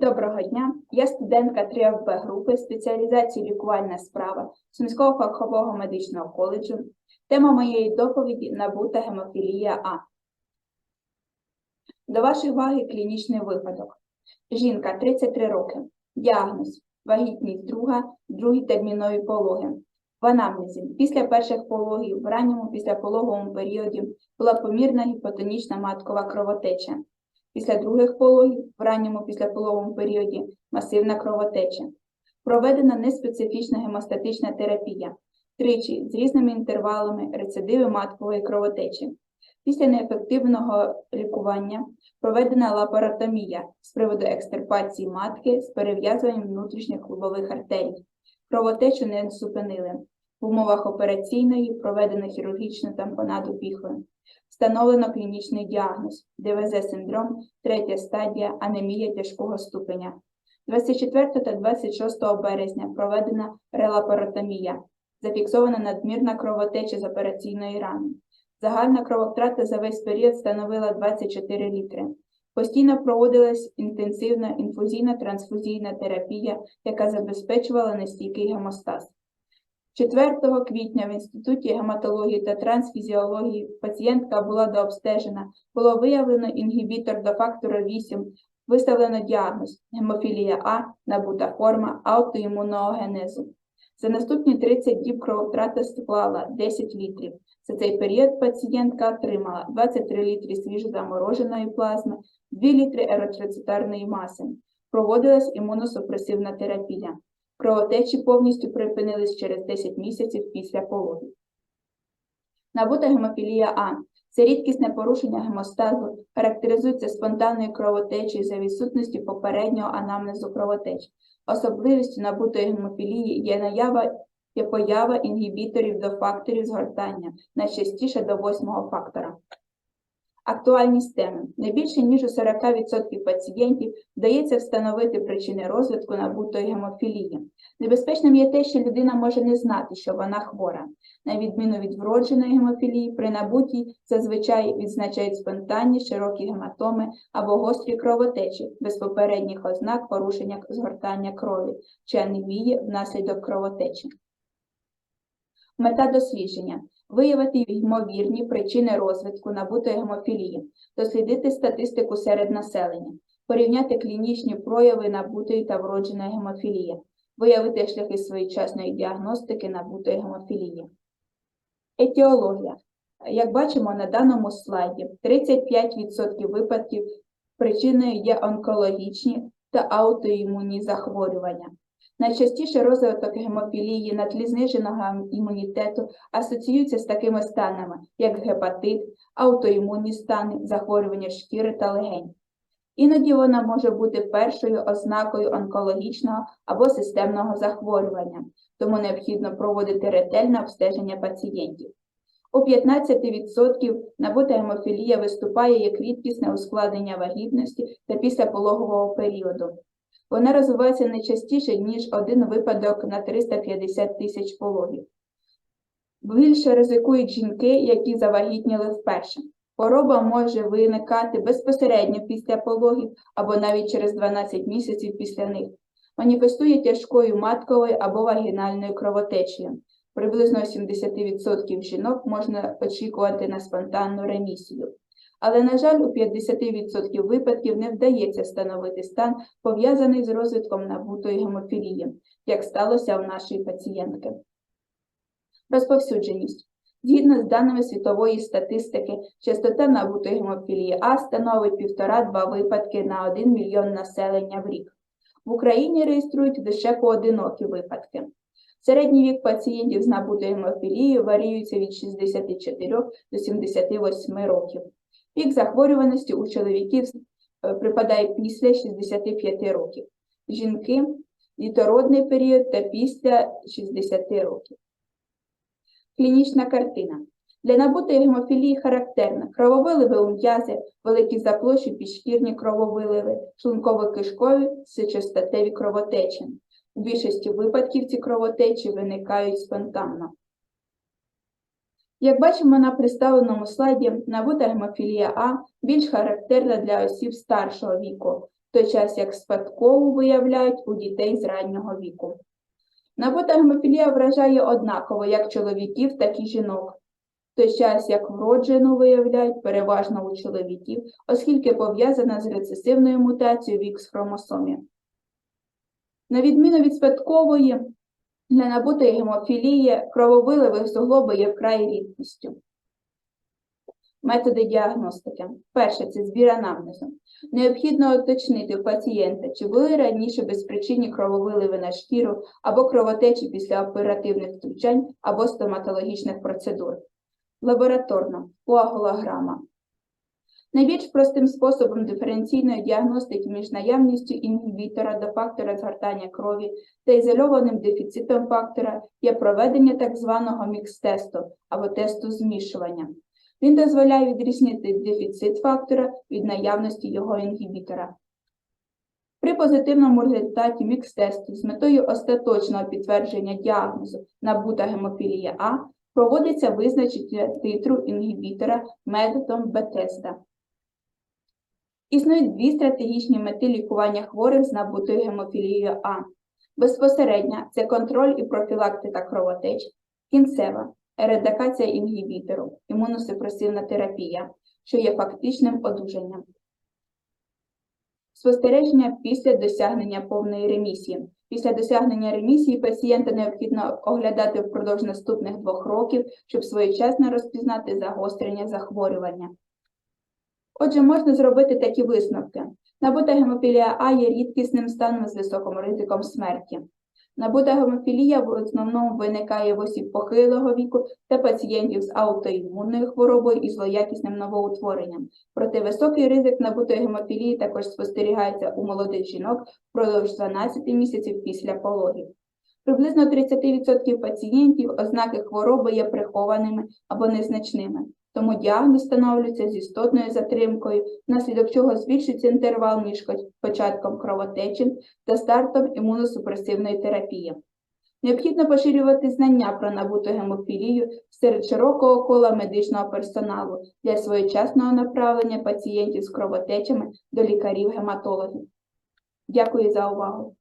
Доброго дня, я студентка 3ФБ групи спеціалізації лікувальна справа Сумського фахового медичного коледжу. Тема моєї доповіді набута гемофілія А. До вашої уваги клінічний випадок. Жінка 33 роки. Діагноз вагітність друга, другі термінові пологи. В анамнезі після перших пологів в ранньому післяпологовому періоді була помірна гіпотонічна маткова кровотеча. Після других пологів в ранньому післяпологовому періоді масивна кровотеча. Проведена неспецифічна гемостатична терапія, тричі з різними інтервалами рецидиви маткової кровотечі. Після неефективного лікування проведена лапаротомія з приводу екстирпації матки з перев'язуванням внутрішніх клубових артерій. Кровотечу не зупинили. В умовах операційної проведено хірургічну тампонаду піхви. Встановлено клінічний діагноз ДВЗ-синдром, третя стадія, анемія тяжкого ступеня. 24 та 26 березня проведена релапаротомія. Зафіксована надмірна кровотеча з операційної рани. Загальна крововтрата за весь період становила 24 літри. Постійно проводилась інтенсивна інфузійна трансфузійна терапія, яка забезпечувала нестійкий гемостаз. 4 квітня в Інституті гематології та трансфізіології пацієнтка була дообстежена, було виявлено інгібітор до фактору 8, виставлено діагноз гемофілія А, набута форма аутоімунного генезу. За наступні 30 діб крововтрата склала 10 літрів. За цей період пацієнтка отримала 23 літри свіжозамороженої плазми, 2 літри еротроцитарної маси. Проводилась імуносупресивна терапія. Кровотечі повністю припинились через 10 місяців після пологів. Набута гемофілія А це рідкісне порушення гемостазу, характеризується спонтанною кровотечею за відсутності попереднього анамнезу кровотеч. Особливістю набутої гемофілії є наява є поява інгібіторів до факторів згортання, найчастіше до восьмого фактора. Актуальність теми. Не більше ніж у 40% пацієнтів вдається встановити причини розвитку набутої гемофілії. Небезпечним є те, що людина може не знати, що вона хвора. На відміну від вродженої гемофілії, при набутій зазвичай відзначають спонтанні широкі гематоми або гострі кровотечі без попередніх ознак порушення згортання крові чи анемії внаслідок кровотечі. Мета дослідження виявити ймовірні причини розвитку набутої гемофілії, дослідити статистику серед населення, порівняти клінічні прояви набутої та вродженої гемофілії, виявити шляхи своєчасної діагностики набутої гемофілії. Етіологія. Як бачимо на даному слайді, 35% випадків причиною є онкологічні та аутоімунні захворювання. Найчастіше розвиток гемофілії на тлі зниженого імунітету асоціюється з такими станами, як гепатит, аутоімунні стани, захворювання шкіри та легень. Іноді вона може бути першою ознакою онкологічного або системного захворювання, тому необхідно проводити ретельне обстеження пацієнтів. У 15% набута гемофілія виступає як рідкісне ускладнення вагітності та післяпологового періоду. Вона розвивається не частіше, ніж один випадок на 350 тисяч пологів. Більше ризикують жінки, які завагітніли вперше. Хвороба може виникати безпосередньо після пологів або навіть через 12 місяців після них. Маніфестує тяжкою матковою або вагінальною кровотечею. Приблизно 70% жінок можна очікувати на спонтанну ремісію. Але, на жаль, у 50% випадків не вдається встановити стан, пов'язаний з розвитком набутої гемофілії, як сталося у нашої пацієнтки. Розповсюдженість. Згідно з даними світової статистики, частота набутої гемофілії А становить 1,5-2 випадки на 1 мільйон населення в рік. В Україні реєструють лише поодинокі випадки. Середній вік пацієнтів з набутою гемофілією варіюється від 64 до 78 років. Пік захворюваності у чоловіків е, припадає після 65 років, жінки літородний період та після 60 років. Клінічна картина. Для набутої гемофілії характерна крововиливи у м'язи, великі заплощі підшкірні крововиливи, шлунково-кишкові, сечостатеві кровотечі. У більшості випадків ці кровотечі виникають спонтанно. Як бачимо на представленому слайді, набута гемофілія А більш характерна для осіб старшого віку, в той час як спадкову виявляють у дітей з раннього віку. Набута гемофілія вражає однаково як чоловіків, так і жінок, в той час як вроджену виявляють переважно у чоловіків, оскільки пов'язана з рецесивною мутацією в Х-хромосомі. На відміну від спадкової, для набутої гемофілії крововиливих суглоби є вкрай рідкістю. Методи діагностики. Перше це збір анамнезу. Необхідно уточнити у пацієнта, чи були раніше безпричинні крововиливи на шкіру або кровотечі після оперативних втручань або стоматологічних процедур. Лабораторно коагулограма. Найбільш простим способом диференційної діагностики між наявністю інгібітора до фактора згортання крові та ізольованим дефіцитом фактора є проведення так званого мікс-тесту або тесту змішування. Він дозволяє відрізнити дефіцит фактора від наявності його інгібітора. При позитивному результаті мікс-тесту з метою остаточного підтвердження діагнозу набута гемофілія А проводиться визначення титру інгібітора методом Бетеста. Існують дві стратегічні мети лікування хворих з набутою гемофілією А. Безпосередня це контроль і профілактика кровотеч, кінцева ерадикація інгібітору, імуносупресивна терапія, що є фактичним одужанням. Спостереження після досягнення повної ремісії. Після досягнення ремісії пацієнта необхідно оглядати впродовж наступних двох років, щоб своєчасно розпізнати загострення захворювання. Отже, можна зробити такі висновки. Набута гемофілія А є рідкісним станом з високим ризиком смерті. Набута гемофілія в основному виникає в осіб похилого віку та пацієнтів з аутоімунною хворобою і злоякісним новоутворенням. Проте високий ризик набутої гемофілії також спостерігається у молодих жінок впродовж 12 місяців після пологів. Приблизно 30% пацієнтів ознаки хвороби є прихованими або незначними, тому діагноз встановлюється з істотною затримкою, внаслідок чого збільшується інтервал між початком кровотечі та стартом імуносупресивної терапії. Необхідно поширювати знання про набуту гемофілію серед широкого кола медичного персоналу для своєчасного направлення пацієнтів з кровотечами до лікарів-гематологів. Дякую за увагу.